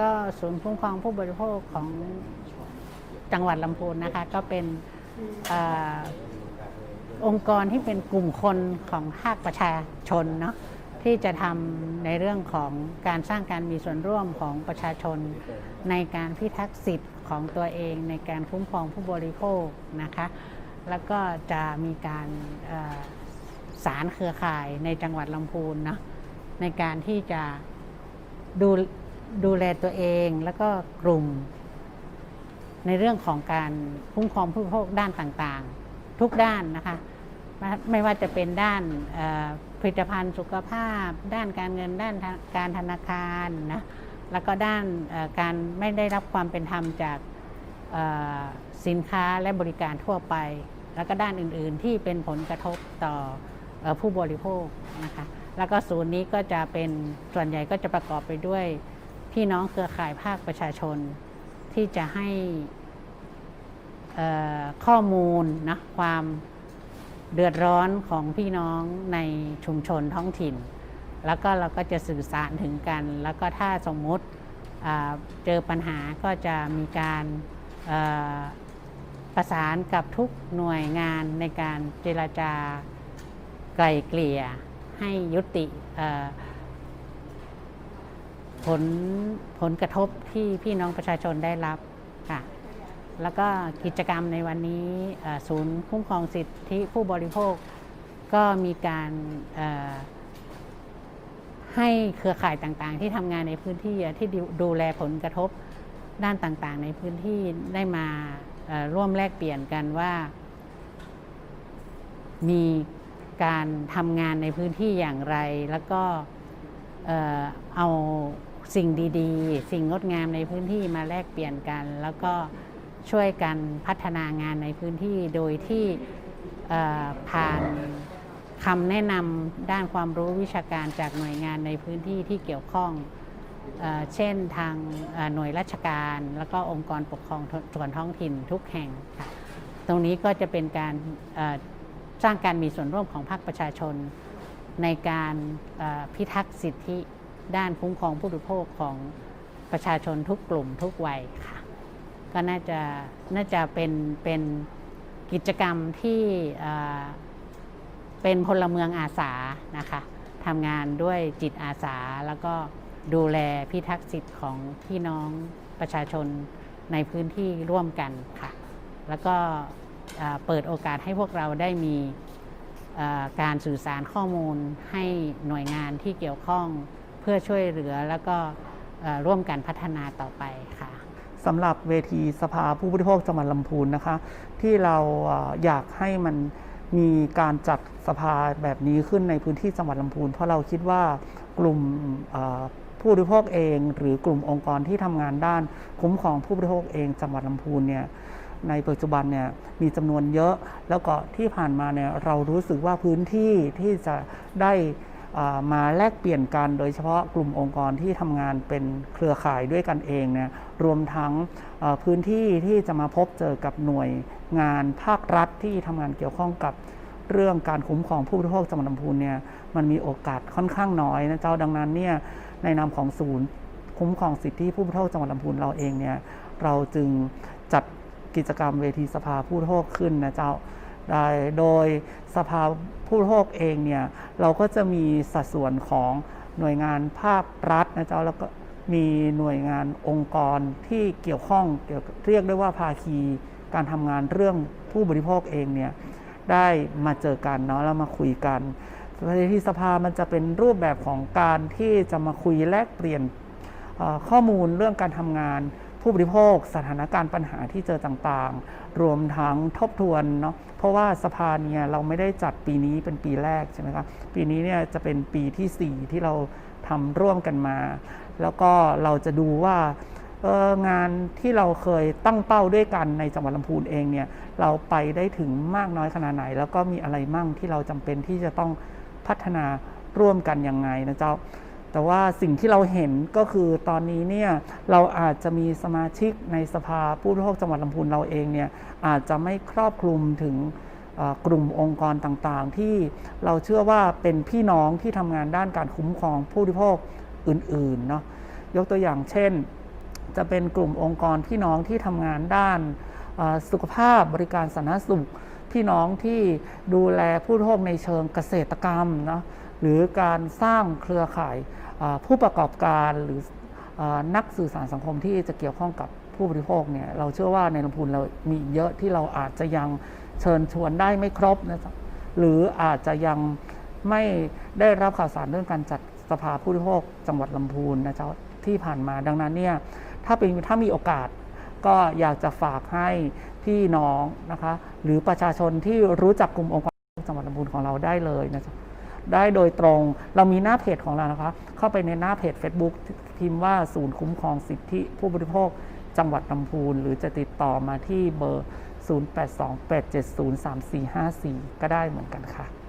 ก็ศูนย์คุ้มครองผู้บริโภคของจังหวัดลำพูนนะคะ ก็เป็นเออองค์กรที่เป็นกลุ่มคนของภาคประชาชนเนาะที่จะทำในเรื่องของการสร้างการมีส่วนร่วมของประชาชน ในการพิทักษ์สิทธิ์ของตัวเองในการคุ้มครองผู้บริโภคนะคะ แล้วก็จะมีการเอ่อสารเครือข่ายในจังหวัดลำพูนเนาะในการที่จะดู ดูแลตัวเองแล้วก็กลุ่ม ในเรื่องของการคุ้มครองผู้บริโภคด้านต่างๆ ทุกด้านนะคะ ไม่ว่าจะเป็นด้านผลิตภัณฑ์สุขภาพ ด้านการเงินด้านการธนาคารนะแล้วก็ด้านการไม่ได้รับความเป็นธรรมจากสินค้าและบริการทั่วไป แล้วก็ด้านอื่นๆที่เป็นผลกระทบต่ออผู้บริโภคนะคะแล้วก็ศูนย์นี้ก็จะเป็นส่วนใหญ่ก็จะประกอบไปด้วย พี่น้องเครือข่ายภาคประชาชน ที่จะให้ข้อมูลนะความเดือดร้อนของพี่น้องในชุมชนท้องถิ่น แล้วก็เราก็จะสื่อสารถึงกัน แล้วก็ถ้าสมมุติเจอปัญหาก็จะมีการประสานกับทุกหน่วยงานในการเจรจาไกล่เกลี่ยให้ยุติ ผลผลกระทบที่พี่น้องประชาชนได้รับค่ะแล้วก็กิจกรรมในวันนี้ศูนย์คุ้มครองสิทธิผู้บริโภค ก็มีการให้เครือข่ายต่างๆ ที่ทำงานในพื้นที่ที่ดูดูแลผลกระทบด้านต่างๆ ในพื้นที่ได้มาร่วมแลกเปลี่ยนกันว่า มีการทำงานในพื้นที่อย่างไร แล้วก็เอา สิ่งดีๆ สิ่งงดงามในพื้นที่มาแลกเปลี่ยนกัน แล้วก็ช่วยกันพัฒนางานในพื้นที่โดยที่ผ่านคำแนะนำด้านความรู้วิชาการจากหน่วยงานในพื้นที่ที่เกี่ยวข้องเอเช่นทางหน่วยราชการ แล้วก็องค์กรปกครองส่วนท้องถิ่นทุกแห่งค่ะตรงนี้ก็จะเป็นการสร้างการมีส่วนร่วมของภาคประชาชนในการพิทักษ์สิทธิ ด้านคุ้มครองผู้บริโภคของประชาชนทุกกลุ่มทุกวัยค่ะ ก็น่าจะน่าจะเป็นเป็นกิจกรรมที่เป็นพลเมืองอาสานะคะทำงานด้วยจิตอาสาแล้วก็ดูแลพิทักษ์สิทธิ์ของพี่น้องประชาชนในพื้นที่ร่วมกันค่ะ แล้วก็เปิดโอกาสให้พวกเราได้มีการสื่อสารข้อมูลให้หน่วยงานที่เกี่ยวข้อง เพื่อช่วยเหลือแล้วก็ร่วมกันพัฒนาต่อไปค่ะสำหรับเวทีสภาผู้บริโภคจังหวัดลำพูนนะคะ ที่เราอยากให้มันมีการจัดสภาแบบนี้ขึ้นในพื้นที่จังหวัดลำพูน เพราะเราคิดว่ากลุ่มผู้บริโภคเอง หรือกลุ่มองค์กรที่ทำงานด้าน คุ้มครองผู้บริโภคเองจังหวัดลำพูนเนี่ยในปัจจุบันเนี่ยมีจำนวนเยอะ แล้วก็ที่ผ่านมาเนี่ยเรารู้สึกว่าพื้นที่ที่จะได้ มาแลกเปลี่ยนกันโดยเฉพาะกลุ่มองค์กรที่ทำงานเป็นเครือข่ายด้วยกันเองเนี่ยรวมทั้งพื้นที่ที่จะมาพบเจอกับหน่วยงานภาครัฐที่ทำงานเกี่ยวข้องกับเรื่องการคุ้มครองผู้บริโภคจังหวัดลำพูนเนี่ยมันมีโอกาสค่อนข้างน้อยนะเจ้าดังนั้นเนี่ยในนามของศูนย์คุ้มครองสิทธิผู้บริโภคจังหวัดลำพูนเราเองเนี่ยเราจึงจัดกิจกรรมเวทีสภาผู้บริโภคขึ้นนะเจ้า โดยสภาผู้บริโภคเองเนี่ยเราก็จะมีสัดส่วนของหน่วยงานภาครัฐนะเจ้าแล้วก็มีหน่วยงานองค์กรที่เกี่ยวข้องเกี่ยวเรียกได้ว่าภาคีการทำงานเรื่องผู้บริโภคเองเนี่ยได้มาเจอกันเนาะแล้วมาคุยกันเวทีสภามันจะเป็นรูปแบบของการที่จะมาคุยแลกเปลี่ยนข้อมูลเรื่องการทำงาน ผู้บริโภค สถานการณ์ปัญหาที่เจอต่างๆ รวมทั้งทบทวนเนาะเพราะว่าสภาเนี่ยเราไม่ได้จัดปีนี้เป็นปีแรกใช่ไหมครับปีนี้เนี่ยจะเป็นปีที่ 4 ที่เราทำร่วมกันมา แล้วก็เราจะดูว่าเอองานที่เราเคยตั้งเป้าด้วยกันในจังหวัดลำพูนเองเนี่ยเราไปได้ถึงมากน้อยขนาดไหน แล้วก็มีอะไรมั่งที่เราจำเป็นที่จะต้องพัฒนาร่วมกันยังไงนะเจ้า แต่ว่าสิ่งที่เราเห็นก็คือตอนนี้เนี่ยเราอาจจะมีสมาชิกในสภาผู้บริโภคจังหวัดลำพูนเราเองเนี่ยอาจจะไม่ครอบคลุมถึงกลุ่มองค์กรต่างๆ ที่เราเชื่อว่าเป็นพี่น้องที่ทำงานด้านการคุ้มครองผู้บริโภคอื่นๆเนาะยกตัวอย่างเช่น จะเป็นกลุ่มองค์กรพี่น้องที่ทำงานด้านสุขภาพบริการสาธารณสุข พี่น้องที่ดูแลผู้บริโภคในเชิงเกษตรกรรมนะหรือการสร้างเครือข่ายผู้ประกอบการหรือออนักสื่อสารสังคมที่จะเกี่ยวข้องกับผู้บริโภคเนี่ยเราเชื่อว่าในลำพูนเรามีเยอะที่เราอาจจะยังเชิญชวนได้ไม่ครบนะจ๊ะหรืออาจจะยังไม่ได้รับข่าวสารเรื่องการจัดสภาผู้บริโภคจังหวัดลำพูนนะจ๊ะที่ผ่านมาดังนั้นเนี่ยถ้าเป็นถ้ามีโอกาส ก็อยากจะฝากให้พี่น้องนะคะ หรือประชาชนที่รู้จักกลุ่มองค์กรจังหวัดลำพูนของเราได้เลยนะจ๊ะได้โดยตรงเรามีหน้าเพจของเรานะคะ เข้าไปในหน้าเพจ Facebook พิมพ์ว่าศูนย์คุ้มครองสิทธิผู้บริโภคจังหวัดลำพูน หรือจะติดต่อมาที่เบอร์ 0828703454 ก็ได้เหมือนกันค่ะ